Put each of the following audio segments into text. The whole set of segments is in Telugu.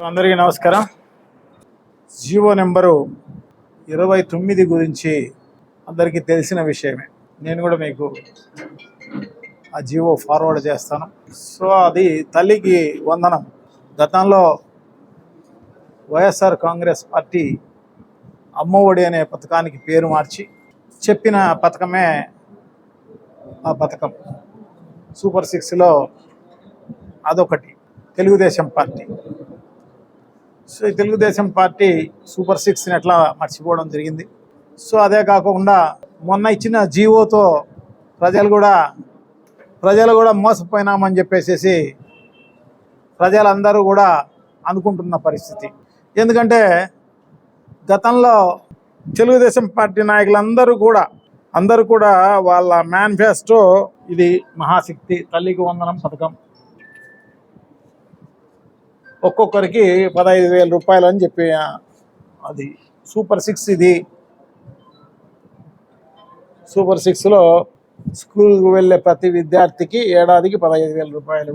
అందరికీ నమస్కారం. జీవో నెంబరు ఇరవై తొమ్మిది గురించి అందరికీ తెలిసిన విషయమే. నేను కూడా మీకు ఆ జీవో ఫార్వర్డ్ చేస్తాను. సో అది తల్లికి వందనం. గతంలో వైఎస్ఆర్ కాంగ్రెస్ పార్టీ అమ్మఒడి అనే పథకానికి పేరు మార్చి చెప్పిన పథకమే ఆ పథకం. సూపర్ సిక్స్లో అదొకటి. తెలుగుదేశం పార్టీ. సో ఈ తెలుగుదేశం పార్టీ సూపర్ సిక్స్ని ఎట్లా మర్చిపోవడం జరిగింది. సో అదే కాకుండా మొన్న ఇచ్చిన జీవోతో ప్రజలు కూడా ప్రజలు కూడా మోసపోయినామని చెప్పేసి ప్రజలందరూ కూడా అనుకుంటున్న పరిస్థితి. ఎందుకంటే గతంలో తెలుగుదేశం పార్టీ నాయకులందరూ కూడా అందరూ కూడా వాళ్ళ మేనిఫెస్టో ఇది మహాశక్తి తల్లికి వందనం పథకం. ఒక్కొక్కరికి పదహైదు వేల రూపాయలు అని చెప్పి అది సూపర్ సిక్స్ ఇది. సూపర్ సిక్స్లో స్కూల్కి వెళ్ళే ప్రతి విద్యార్థికి ఏడాదికి పదహైదు వేల రూపాయలు.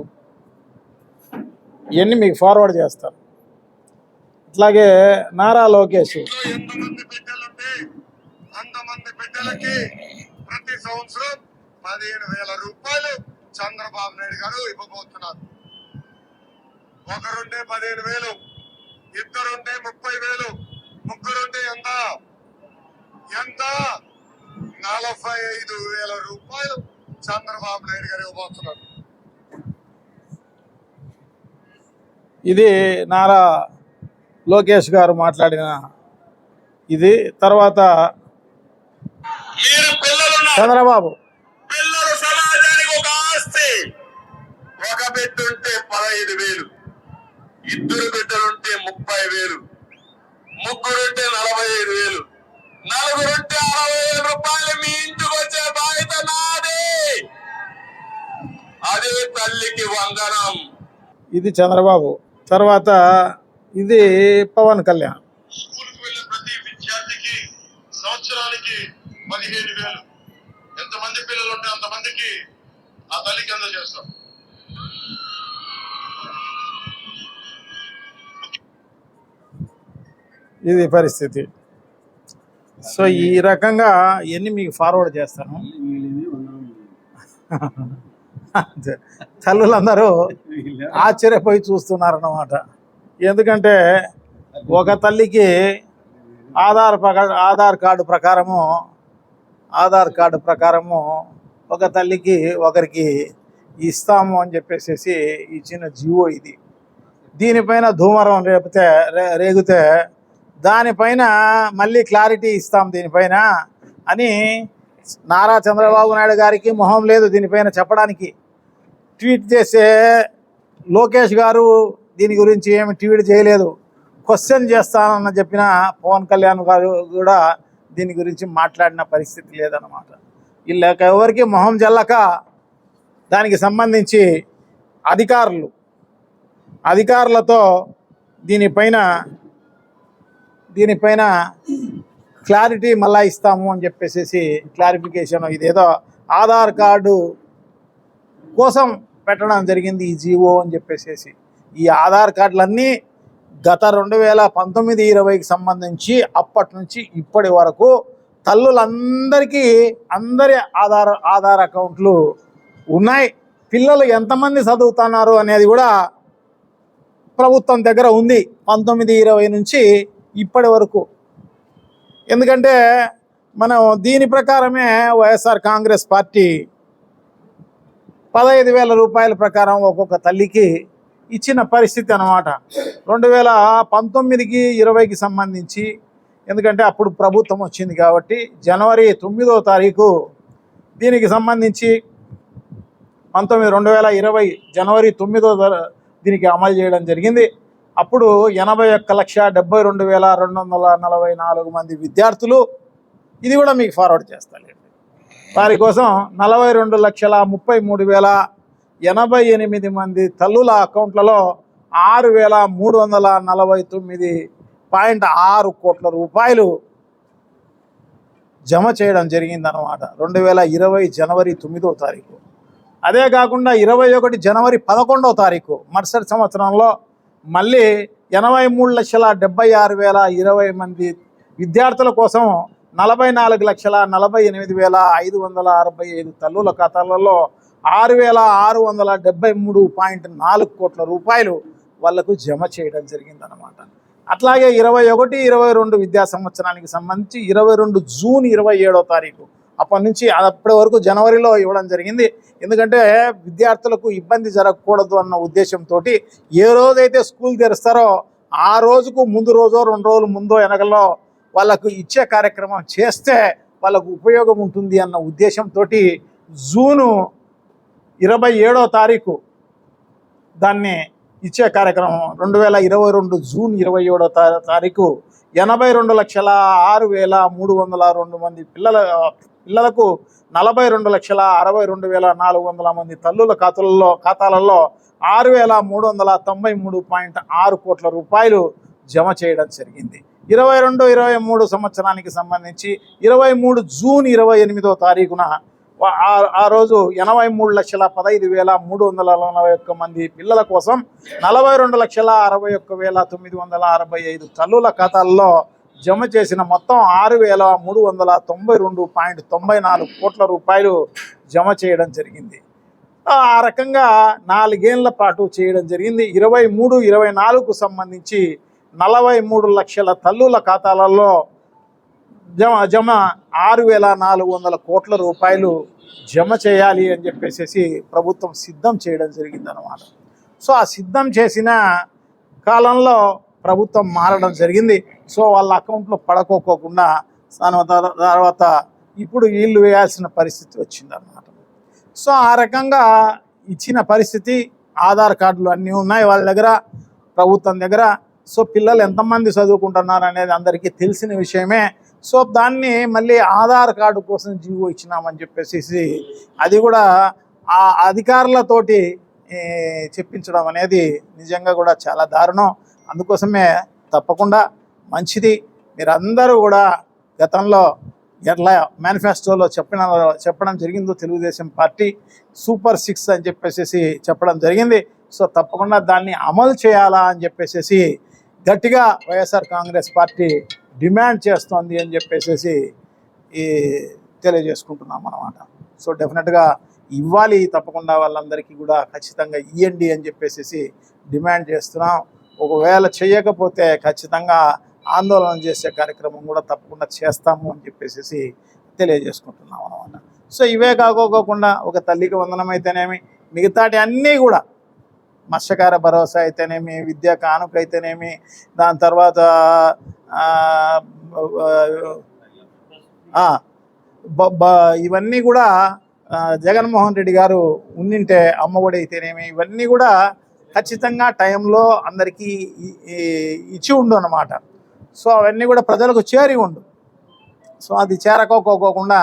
ఇవన్నీ మీకు ఫార్వర్డ్ చేస్తారు అట్లాగే నారా లోకేష్. అంతమంది బిడ్డలకి ప్రతి సంవత్సరం పదిహేను వేల రూపాయలు చంద్రబాబు నాయుడు గారు ఇవ్వబోతున్నారు. ఒకరుంటే పదిహేను వేలు ఇద్దరుంటే ముప్పై వేలు ముగ్గురుంటే ఎంత? ఎంత? నలభై ఐదు వేల రూపాయలు చంద్రబాబు నాయుడు గారు ఇవ్వబోతున్నారు. ఇది నారా లోకేష్ గారు మాట్లాడిన ఇది. తర్వాత చంద్రబాబు. పిల్లలు సమాజానికి ఒక ఆస్తి. ఒక బిడ్డ ఉంటే పదహైదు వేలు. ఇద్దరు బిడ్డలుంటే ముప్పై వేలు ముగ్గురుంటే నలభై ఐదు వేలు నలుగురుంటే అరవై వేల రూపాయలు మీ ఇంటికి వచ్చే బాధ్యత నాది. అదే తల్లికి వందనం. ఇది చంద్రబాబు. తర్వాత ఇది పవన్ కళ్యాణ్. స్కూల్కి వెళ్ళే ప్రతి విద్యార్థికి సంవత్సరానికి పదిహేను వేలు. ఎంతమంది పిల్లలు ఉంటే అంతమందికి ఆ తల్లికి అందజేస్తాం. ఇది పరిస్థితి. సో ఈ రకంగా ఇవన్నీ మీకు ఫార్వర్డ్ చేస్తాను. తల్లులందరూ ఆశ్చర్యపోయి చూస్తున్నారన్నమాట. ఎందుకంటే ఒక తల్లికి ఆధార్ ఆధార్ కార్డు ప్రకారము ఆధార్ కార్డు ప్రకారము ఒక తల్లికి ఒకరికి ఇస్తాము అని చెప్పేసి ఇచ్చిన జీవో ఇది. దీనిపైన ధూమరం రేపితే రే- రేగితే దానిపైన మళ్ళీ క్లారిటీ ఇస్తాం దీనిపైన అని నారా చంద్రబాబు నాయుడు గారికి మొహం లేదు దీనిపైన చెప్పడానికి. ట్వీట్ చేసే లోకేష్ గారు దీని గురించి ఏమి ట్వీట్ చేయలేదు. క్వశ్చన్ చేస్తానన్న చెప్పిన పవన్ కళ్యాణ్ గారు కూడా దీని గురించి మాట్లాడిన పరిస్థితి లేదన్నమాట. వీళ్ళకి ఎవరికి మొహం జల్లక దానికి సంబంధించి అధికారులు అధికారులతో దీనిపైన దీనిపైన క్లారిటీ మళ్ళా ఇస్తాము అని చెప్పేసి క్లారిఫికేషన్ ఇదేదో ఆధార్ కార్డు కోసం పెట్టడం జరిగింది ఈ జీవో అని చెప్పేసి ఈ ఆధార్ కార్డులన్నీ గత రెండు వేల పంతొమ్మిది ఇరవైకి సంబంధించి అప్పటి నుంచి ఇప్పటి వరకు తల్లులందరికీ అందరి ఆధార్ ఆధార్ అకౌంట్లు ఉన్నాయి. పిల్లలు ఎంతమంది చదువుతున్నారు అనేది కూడా ప్రభుత్వం దగ్గర ఉంది. పంతొమ్మిది ఇరవై నుంచి ఇప్పటి వరకు. ఎందుకంటే మనం దీని ప్రకారమే వైఎస్ఆర్ కాంగ్రెస్ పార్టీ పదహైదు వేల రూపాయల ప్రకారం ఒక్కొక్క తల్లికి ఇచ్చిన పరిస్థితి అన్నమాట. రెండు వేల పంతొమ్మిదికి ఇరవైకి సంబంధించి ఎందుకంటే అప్పుడు ప్రభుత్వం వచ్చింది కాబట్టి జనవరి తొమ్మిదో తారీఖు దీనికి సంబంధించి పంతొమ్మిది రెండు వేల ఇరవై జనవరి తొమ్మిదో దీనికి అమలు చేయడం జరిగింది. అప్పుడు ఎనభై ఒక్క లక్ష డెబ్బై రెండు వేల రెండు వందల నలభై నాలుగు మంది విద్యార్థులు ఇది కూడా మీకు ఫార్వర్డ్ చేస్తాను వారి కోసం నలభై రెండు లక్షల ముప్పై మూడు వేల ఎనభై ఎనిమిది మంది తల్లుల అకౌంట్లలో ఆరు వేల మూడు వందల నలభై తొమ్మిది పాయింట్ ఆరు కోట్ల రూపాయలు జమ చేయడం జరిగిందన్నమాట. రెండు వేల ఇరవై జనవరి తొమ్మిదో తారీఖు. అదే కాకుండా ఇరవై ఒకటి జనవరి పదకొండవ తారీఖు మరుసటి సంవత్సరంలో మళ్ళీ ఎనభై మూడు లక్షల డెబ్బై ఆరు వేల ఇరవై మంది విద్యార్థుల కోసం నలభై నాలుగు లక్షల నలభై ఎనిమిది వేల ఐదు వందల అరవై ఐదు తల్లుల ఖాతాలలో ఆరు వేల ఆరు వందల డెబ్బై మూడు పాయింట్ నాలుగు కోట్ల రూపాయలు వాళ్ళకు జమ చేయడం జరిగిందనమాట అట్లాగే ఇరవై ఒకటి ఇరవై రెండు విద్యా సంవత్సరానికి సంబంధించి ఇరవై రెండు జూన్ ఇరవై ఏడో తారీఖు అప్పటి నుంచి అప్పటి వరకు జనవరిలో ఇవ్వడం జరిగింది. ఎందుకంటే విద్యార్థులకు ఇబ్బంది జరగకూడదు అన్న ఉద్దేశంతో ఏ రోజైతే స్కూల్ తెరుస్తారో ఆ రోజుకు ముందు రోజో రెండు రోజుల ముందో వెనకలో వాళ్ళకు ఇచ్చే కార్యక్రమం చేస్తే వాళ్ళకు ఉపయోగం ఉంటుంది అన్న ఉద్దేశంతో జూను ఇరవై ఏడో తారీఖు దాన్ని ఇచ్చే కార్యక్రమం. రెండు వేల ఇరవై రెండు జూన్ ఇరవై ఏడో తారీఖు ఎనభై రెండు లక్షల ఆరు వేల మూడు వందల రెండు మంది పిల్లల పిల్లలకు నలభై రెండు లక్షల అరవై రెండు వేల నాలుగు వందల మంది తల్లుల ఖాతాలలో ఖాతాలలో ఆరు వేల మూడు వందల తొంభై మూడు పాయింట్ ఆరు కోట్ల రూపాయలు జమ చేయడం జరిగింది. ఇరవై రెండు ఇరవై మూడు సంవత్సరానికి సంబంధించి ఇరవై మూడు జూన్ ఇరవై ఎనిమిదో తారీఖున ఆ- ఆ రోజు ఎనభై మూడు లక్షల పదహైదు వేల మూడు వందల నలభై ఒక్క మంది పిల్లల కోసం నలభై రెండు లక్షల అరవై ఒక్క వేల తొమ్మిది వందల అరవై ఐదు తల్లుల ఖాతాల్లో జమ చేసిన మొత్తం ఆరు వేల మూడు వందల తొంభై రెండు పాయింట్ తొంభై నాలుగు కోట్ల రూపాయలు జమ చేయడం జరిగింది. ఆ రకంగా నాలుగేళ్ళ పాటు చేయడం జరిగింది. ఇరవై మూడు ఇరవై నాలుగుకు సంబంధించి నలభై మూడు లక్షల తల్లుల ఖాతాలలో జమ జమ ఆరు వేల నాలుగు వందల కోట్ల రూపాయలు జమ చేయాలి అని చెప్పేసి ప్రభుత్వం సిద్ధం చేయడం జరిగిందనమాట సో ఆ సిద్ధం చేసిన కాలంలో ప్రభుత్వం మారడం జరిగింది. సో వాళ్ళ అకౌంట్లో పడకోకోకుండా తర్వాత ఇప్పుడు వీళ్ళు వేయాల్సిన పరిస్థితి వచ్చిందన్నమాట. సో ఆ రకంగా ఇచ్చిన పరిస్థితి ఆధార్ కార్డులు అన్నీ ఉన్నాయి వాళ్ళ దగ్గర ప్రభుత్వం దగ్గర. సో పిల్లలు ఎంతమంది చదువుకుంటున్నారు అనేది అందరికీ తెలిసిన విషయమే. సో దాన్ని మళ్ళీ ఆధార్ కార్డు కోసం జీవో ఇచ్చినామని చెప్పేసి అది కూడా ఆ అధికారులతోటి చెప్పించడం అనేది నిజంగా కూడా చాలా దారుణం. అందుకోసమే తప్పకుండా మంచిది. మీరందరూ కూడా గతంలో ఎట్లా మేనిఫెస్టోలో చెప్పిన చెప్పడం జరిగిందో తెలుగుదేశం పార్టీ సూపర్ సిక్స్ అని చెప్పేసి చెప్పడం జరిగింది. సో తప్పకుండా దాన్ని అమలు చేయాలా అని చెప్పేసి గట్టిగా వైఎస్ఆర్ కాంగ్రెస్ పార్టీ డిమాండ్ చేస్తోంది అని చెప్పేసి ఈ తెలియజేసుకుంటున్నాం అన్నమాట. సో డెఫినెట్గా ఇవ్వాలి తప్పకుండా వాళ్ళందరికీ కూడా ఖచ్చితంగా ఇవ్వండి అని చెప్పేసి డిమాండ్ చేస్తున్నాం. ఒకవేళ చేయకపోతే ఖచ్చితంగా ఆందోళన చేసే కార్యక్రమం కూడా తప్పకుండా చేస్తాము అని చెప్పేసి తెలియజేసుకుంటున్నాం అనమాట సో ఇవే కాకోకుండా ఒక తల్లికి వందనం అయితేనేమి మిగతాటి అన్నీ కూడా మత్స్యకార భరోసా అయితేనేమి విద్యా కానుక అయితేనేమి దాని తర్వాత ఇవన్నీ కూడా జగన్మోహన్ రెడ్డి గారు ఉండింటే అమ్మఒడి అయితేనేమి ఇవన్నీ కూడా ఖచ్చితంగా టైంలో అందరికీ ఇచ్చి ఉండు అన్నమాట. సో అవన్నీ కూడా ప్రజలకు చేరి ఉండు. సో అది చేరకోకోకుండా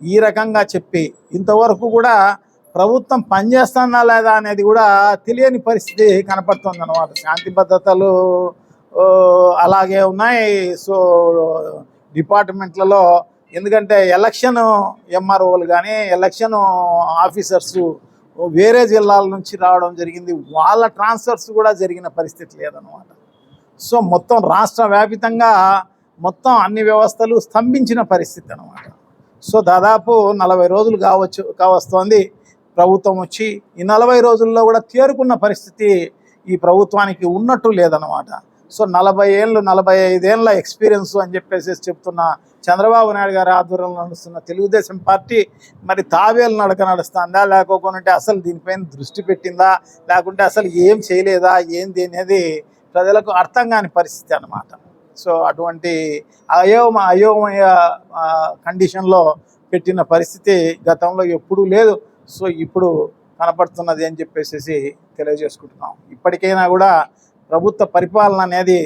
ఈ రకంగా చెప్పి ఇంతవరకు కూడా ప్రభుత్వం పనిచేస్తుందా లేదా అనేది కూడా తెలియని పరిస్థితి కనపడుతుంది అనమాట శాంతి భద్రతలు అలాగే ఉన్నాయి. సో డిపార్ట్మెంట్లలో ఎందుకంటే ఎలక్షన్ ఎంఆర్ఓలు కానీ ఎలక్షన్ ఆఫీసర్స్ వేరే జిల్లాల నుంచి రావడం జరిగింది. వాళ్ళ ట్రాన్స్ఫర్స్ కూడా జరిగిన పరిస్థితి లేదనమాట సో మొత్తం రాష్ట్ర వ్యాపితంగా మొత్తం అన్ని వ్యవస్థలు స్తంభించిన పరిస్థితి అనమాట సో దాదాపు నలభై రోజులు కావచ్చు కావస్తోంది. ప్రభుత్వం వచ్చి ఈ నలభై రోజుల్లో కూడా తేరుకున్న పరిస్థితి ఈ ప్రభుత్వానికి ఉన్నట్టు లేదనమాట సో నలభై ఏళ్ళు నలభై ఐదేళ్ళ ఎక్స్పీరియన్స్ అని చెప్పేసి చెప్తున్న చంద్రబాబు నాయుడు గారి ఆధ్వర్యంలో నడుస్తున్న తెలుగుదేశం పార్టీ మరి తావేలు నడక నడుస్తుందా? లేకపోతే అసలు దీనిపైన దృష్టి పెట్టిందా? లేకుంటే అసలు ఏం చేయలేదా? ఏంది అనేది ప్రజలకు అర్థం కాని పరిస్థితి అన్నమాట. సో అటువంటి అయోమ అయోమయ కండిషన్లో పెట్టిన పరిస్థితి గతంలో ఎప్పుడూ లేదు. సో ఇప్పుడు కనపడుతున్నది అని చెప్పేసి తెలియజేసుకుంటున్నాం. ఇప్పటికైనా కూడా ప్రభుత్వ పరిపాలన అనేది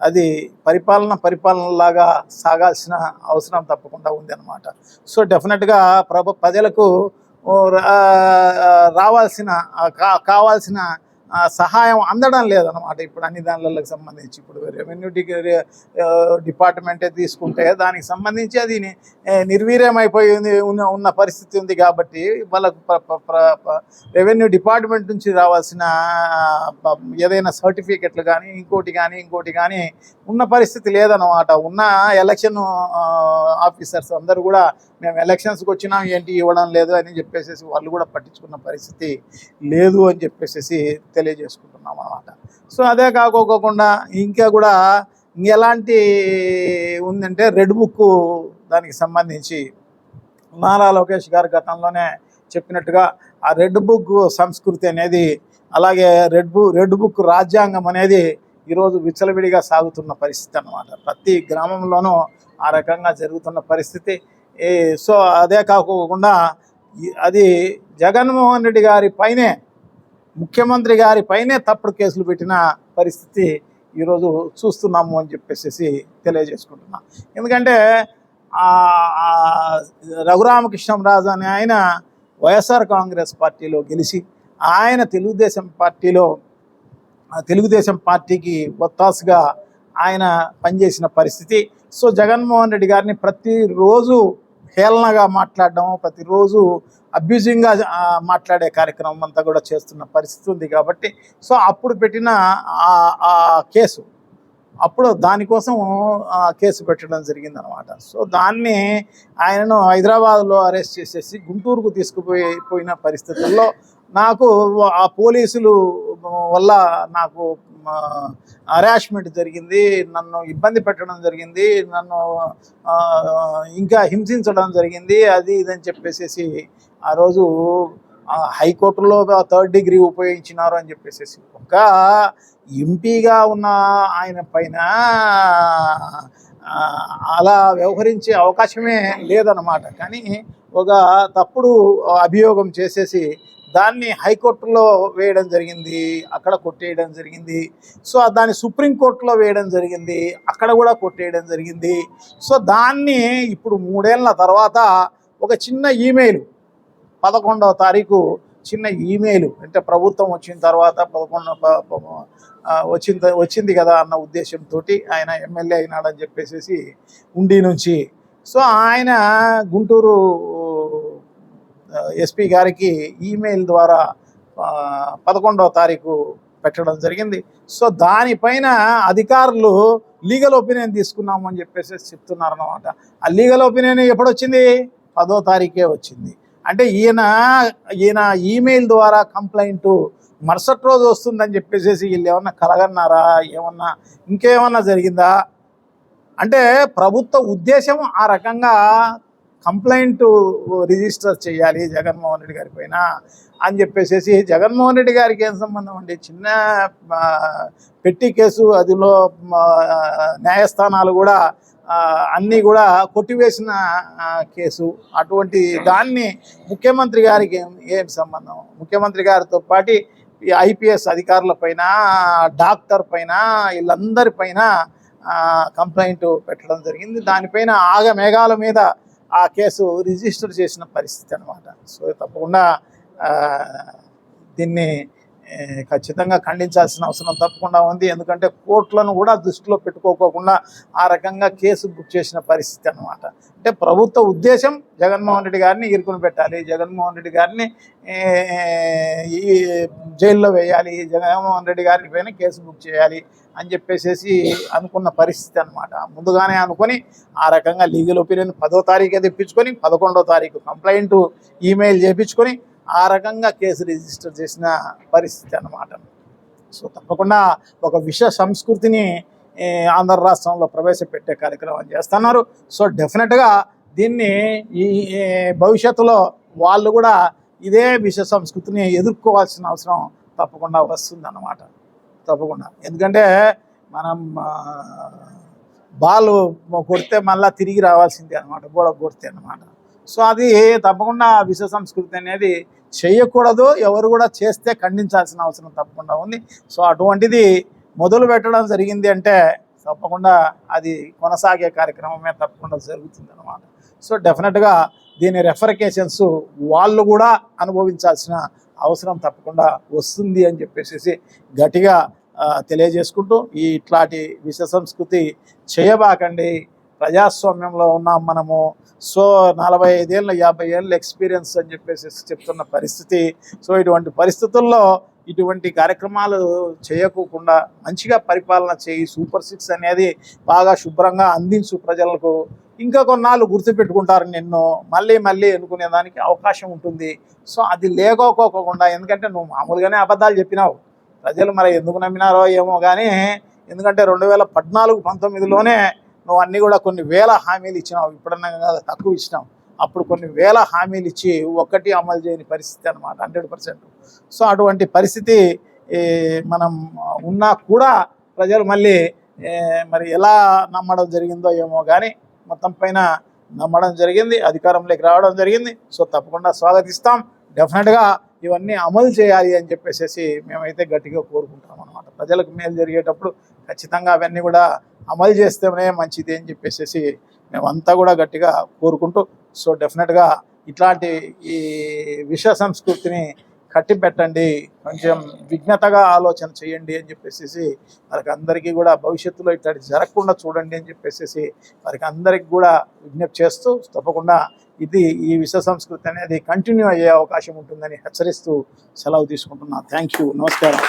అది పరిపాలన పరిపాలనలాగా సాగాల్సిన అవసరం తప్పకుండా ఉంది అనమాట సో డెఫినెట్గా ప్రభు ప్రజలకు రావాల్సిన కా- కావాల్సిన సహాయం అందడం లేదనమాట ఇప్పుడు అన్ని దానిలకు సంబంధించి ఇప్పుడు రెవెన్యూ డిగ్రీ డిపార్ట్మెంటే తీసుకుంటే దానికి సంబంధించి అది నిర్వీర్యమైపోయి ఉన్న ఉన్న పరిస్థితి ఉంది కాబట్టి వాళ్ళకు రెవెన్యూ డిపార్ట్మెంట్ నుంచి రావాల్సిన ఏదైనా సర్టిఫికెట్లు కానీ ఇంకోటి కానీ ఇంకోటి కానీ ఉన్న పరిస్థితి లేదనమాట ఉన్న ఎలక్షన్ ఆఫీసర్స్ అందరూ కూడా మేము ఎలక్షన్స్కి వచ్చినాం ఏంటి ఇవ్వడం లేదు అని చెప్పేసి వాళ్ళు కూడా పట్టించుకున్న పరిస్థితి లేదు అని చెప్పేసి తెలియజేసుకుంటున్నాం అనమాట సో అదే కాకోకుండా ఇంకా కూడా ఇంకెలాంటి ఉందంటే రెడ్ బుక్ దానికి సంబంధించి నారా లోకేష్ గారు గతంలోనే చెప్పినట్టుగా ఆ రెడ్ బుక్ సంస్కృతి అనేది అలాగే రెడ్ బుక్ రెడ్ బుక్ రాజ్యాంగం అనేది ఈరోజు విచ్చలవిడిగా సాగుతున్న పరిస్థితి అన్నమాట. ప్రతి గ్రామంలోనూ ఆ రకంగా జరుగుతున్న పరిస్థితి. సో అదే కాకుండా అది జగన్మోహన్ రెడ్డి గారి పైనే ముఖ్యమంత్రి గారి పైనే తప్పుడు కేసులు పెట్టిన పరిస్థితి ఈరోజు చూస్తున్నాము అని చెప్పేసి తెలియజేసుకుంటున్నా. ఎందుకంటే రఘురామకృష్ణరాజు అనే ఆయన వైఎస్ఆర్ కాంగ్రెస్ పార్టీలో గెలిచి ఆయన తెలుగుదేశం పార్టీలో తెలుగుదేశం పార్టీకి ఒత్తాసుగా ఆయన పనిచేసిన పరిస్థితి. సో జగన్మోహన్ రెడ్డి గారిని ప్రతిరోజు హేళనగా మాట్లాడడం ప్రతిరోజు అబ్యూజింగ్గా మాట్లాడే కార్యక్రమం అంతా కూడా చేస్తున్న పరిస్థితి ఉంది కాబట్టి సో అప్పుడు పెట్టిన ఆ- కేసు అప్పుడు దానికోసం ఆ, కేసు పెట్టడం జరిగింది అనమాట సో దాన్ని ఆయనను హైదరాబాద్లో అరెస్ట్ చేసేసి గుంటూరుకు తీసుకుపోయి పోయిన పరిస్థితుల్లో నాకు ఆ పోలీసులు వల్ల నాకు హరాస్మెంట్ జరిగింది నన్ను ఇబ్బంది పెట్టడం జరిగింది నన్ను ఇంకా హింసించడం జరిగింది అది ఇదని చెప్పేసి ఆ రోజు హైకోర్టులో థర్డ్ డిగ్రీ ఉపయోగించినారు అని చెప్పేసి ఒక ఎంపీగా ఉన్న ఆయన పైన అలా వ్యవహరించే అవకాశమే లేదన్నమాట. కానీ ఒక తప్పుడు అభియోగం చేసేసి దాన్ని హైకోర్టులో వేయడం జరిగింది అక్కడ కొట్టేయడం జరిగింది. సో దాన్ని సుప్రీంకోర్టులో వేయడం జరిగింది అక్కడ కూడా కొట్టేయడం జరిగింది. సో దాన్ని ఇప్పుడు మూడేళ్ళ తర్వాత ఒక చిన్న ఈమెయిల్ పదకొండవ తారీఖు చిన్న ఈమెయిల్ అంటే ప్రభుత్వం వచ్చిన తర్వాత పదకొండు వచ్చింది వచ్చింది కదా అన్న ఉద్దేశంతో ఆయన ఎమ్మెల్యే అయినాడని చెప్పేసి ఉండి నుంచి. సో ఆయన గుంటూరు ఎస్పీ గారికి ఈమెయిల్ ద్వారా పదకొండవ తారీఖు పెట్టడం జరిగింది. సో దానిపైన అధికారులు లీగల్ ఒపీనియన్ తీసుకున్నాము అని చెప్పేసి చెప్తున్నారు అనమాట ఆ లీగల్ ఒపీనియన్ ఎప్పుడొచ్చింది? పదో తారీఖే వచ్చింది. అంటే ఈయన ఈయన ఈమెయిల్ ద్వారా కంప్లైంట్ మరుసటి రోజు వస్తుందని చెప్పేసి వీళ్ళు ఏమన్నా కలగన్నారా? ఏమన్నా ఇంకేమన్నా జరిగిందా? అంటే ప్రభుత్వ ఉద్దేశం ఆ రకంగా కంప్లైంట్ రిజిస్టర్ చేయాలి జగన్మోహన్ రెడ్డి గారి పైన అని చెప్పేసి జగన్మోహన్ రెడ్డి గారికి ఏం సంబంధం అండి? చిన్న పెట్టి కేసు అదిలో న్యాయస్థానాలు కూడా అన్నీ కూడా కొట్టివేసిన కేసు. అటువంటి దాన్ని ముఖ్యమంత్రి గారికి ఏం ఏం సంబంధం? ముఖ్యమంత్రి గారితో పాటు ఈ ఐపీఎస్ అధికారుల పైన డాక్టర్ పైన వీళ్ళందరి పైన కంప్లైంట్ పెట్టడం జరిగింది. దానిపైన ఆగ మేఘాల మీద ఆ కేసు రిజిస్టర్ చేసిన పరిస్థితి అనమాట సో తప్పకుండా దీన్ని ఖచ్చితంగా ఖండించాల్సిన అవసరం తప్పకుండా ఉంది. ఎందుకంటే కోర్టులను కూడా దృష్టిలో పెట్టుకోకుండా ఆ రకంగా కేసు బుక్ చేసిన పరిస్థితి అనమాట అంటే ప్రభుత్వ ఉద్దేశం జగన్మోహన్ రెడ్డి గారిని ఇరుకుని పెట్టాలి. జగన్మోహన్ రెడ్డి గారిని ఈ జైల్లో వేయాలి. జగన్మోహన్ రెడ్డి గారి పైన కేసు బుక్ చేయాలి అని చెప్పేసి అనుకున్న పరిస్థితి అనమాట ముందుగానే అనుకొని ఆ రకంగా లీగల్ ఒపీనియన్ పదో తారీఖు తెప్పించుకొని పదకొండో తారీఖు కంప్లైంట్ ఈమెయిల్ చేయించుకొని ఆ రకంగా కేసు రిజిస్టర్ చేసిన పరిస్థితి అన్నమాట. సో తప్పకుండా ఒక విష సంస్కృతిని ఆంధ్ర రాష్ట్రంలో ప్రవేశపెట్టే కార్యక్రమం చేస్తున్నారు. సో డెఫినెట్గా దీన్ని ఈ భవిష్యత్తులో వాళ్ళు కూడా ఇదే విష సంస్కృతిని ఎదుర్కోవాల్సిన అవసరం తప్పకుండా వస్తుందన్నమాట. తప్పకుండా. ఎందుకంటే మనం బాలు బాల్ కొడితే మళ్ళీ తిరిగి రావాల్సిందే అనమాట గోడ కొడితే అనమాట సో అది తప్పకుండా విశ్వ సంస్కృతి అనేది చేయకూడదు ఎవరు కూడా చేస్తే ఖండించాల్సిన అవసరం తప్పకుండా ఉంది. సో అటువంటిది మొదలు పెట్టడం జరిగింది అంటే తప్పకుండా అది కొనసాగే కార్యక్రమమే తప్పకుండా జరుగుతుంది అనమాట సో డెఫినెట్గా దీని రెఫరికేషన్స్ వాళ్ళు కూడా అనుభవించాల్సిన అవసరం తప్పకుండా వస్తుంది అని చెప్పేసి గట్టిగా తెలియజేసుకుంటూ ఈ ఇట్లాంటి విష సంస్కృతి చేయబాకండి. ప్రజాస్వామ్యంలో ఉన్నాం మనము. సో నలభై ఐదేళ్ళు యాభై ఏళ్ళు ఎక్స్పీరియన్స్ అని చెప్పేసి చెప్తున్న పరిస్థితి. సో ఇటువంటి పరిస్థితుల్లో ఇటువంటి కార్యక్రమాలు చేయకోకుండా మంచిగా పరిపాలన చేయి. సూపర్ సిక్స్ అనేది బాగా శుభ్రంగా అందించు ప్రజలకు. ఇంకా కొన్నాళ్ళు గుర్తుపెట్టుకుంటారు నిన్ను. మళ్ళీ మళ్ళీ ఎన్నుకునే దానికి అవకాశం ఉంటుంది. సో అది లేకోకోకుండా ఎందుకంటే నువ్వు మామూలుగానే అబద్ధాలు చెప్పినావు. ప్రజలు మరి ఎందుకు నమ్మినారో ఏమో కానీ ఎందుకంటే రెండు వేల పద్నాలుగు పంతొమ్మిదిలోనే నువ్వు అన్నీ కూడా కొన్ని వేల హామీలు ఇచ్చినావు. ఇప్పుడన్నా కాదు తక్కువ ఇచ్చినావు. అప్పుడు కొన్ని వేల హామీలు ఇచ్చి ఒక్కటి అమలు చేయని పరిస్థితి అనమాట హండ్రెడ్ పర్సెంట్. సో అటువంటి పరిస్థితి మనం ఉన్నా కూడా ప్రజలు మళ్ళీ మరి ఎలా నమ్మడం జరిగిందో ఏమో కానీ మొత్తం పైన నమ్మడం జరిగింది అధికారంలోకి రావడం జరిగింది. సో తప్పకుండా స్వాగతిస్తాం. డెఫినెట్గా ఇవన్నీ అమలు చేయాలి అని చెప్పేసి మేమైతే గట్టిగా కోరుకుంటాం అనమాట ప్రజలకు మేలు జరిగేటప్పుడు ఖచ్చితంగా అవన్నీ కూడా అమలు చేస్తేనే మంచిది అని చెప్పేసి మేమంతా కూడా గట్టిగా కోరుకుంటూ సో డెఫినెట్గా ఇట్లాంటి ఈ విష సంస్కృతిని కట్టి పెట్టండి కొంచెం విఘ్నతగా ఆలోచన చేయండి అని చెప్పేసి వారికి అందరికీ కూడా భవిష్యత్తులో ఇట్లాంటి జరగకుండా చూడండి అని చెప్పేసి వారికి అందరికి కూడా విజ్ఞప్తి చేస్తూ తప్పకుండా ఇది ఈ విష సంస్కృతి అనేది కంటిన్యూ అయ్యే అవకాశం ఉంటుందని హెచ్చరిస్తూ సెలవు తీసుకుంటున్నాను థ్యాంక్ యూ. నమస్కారం.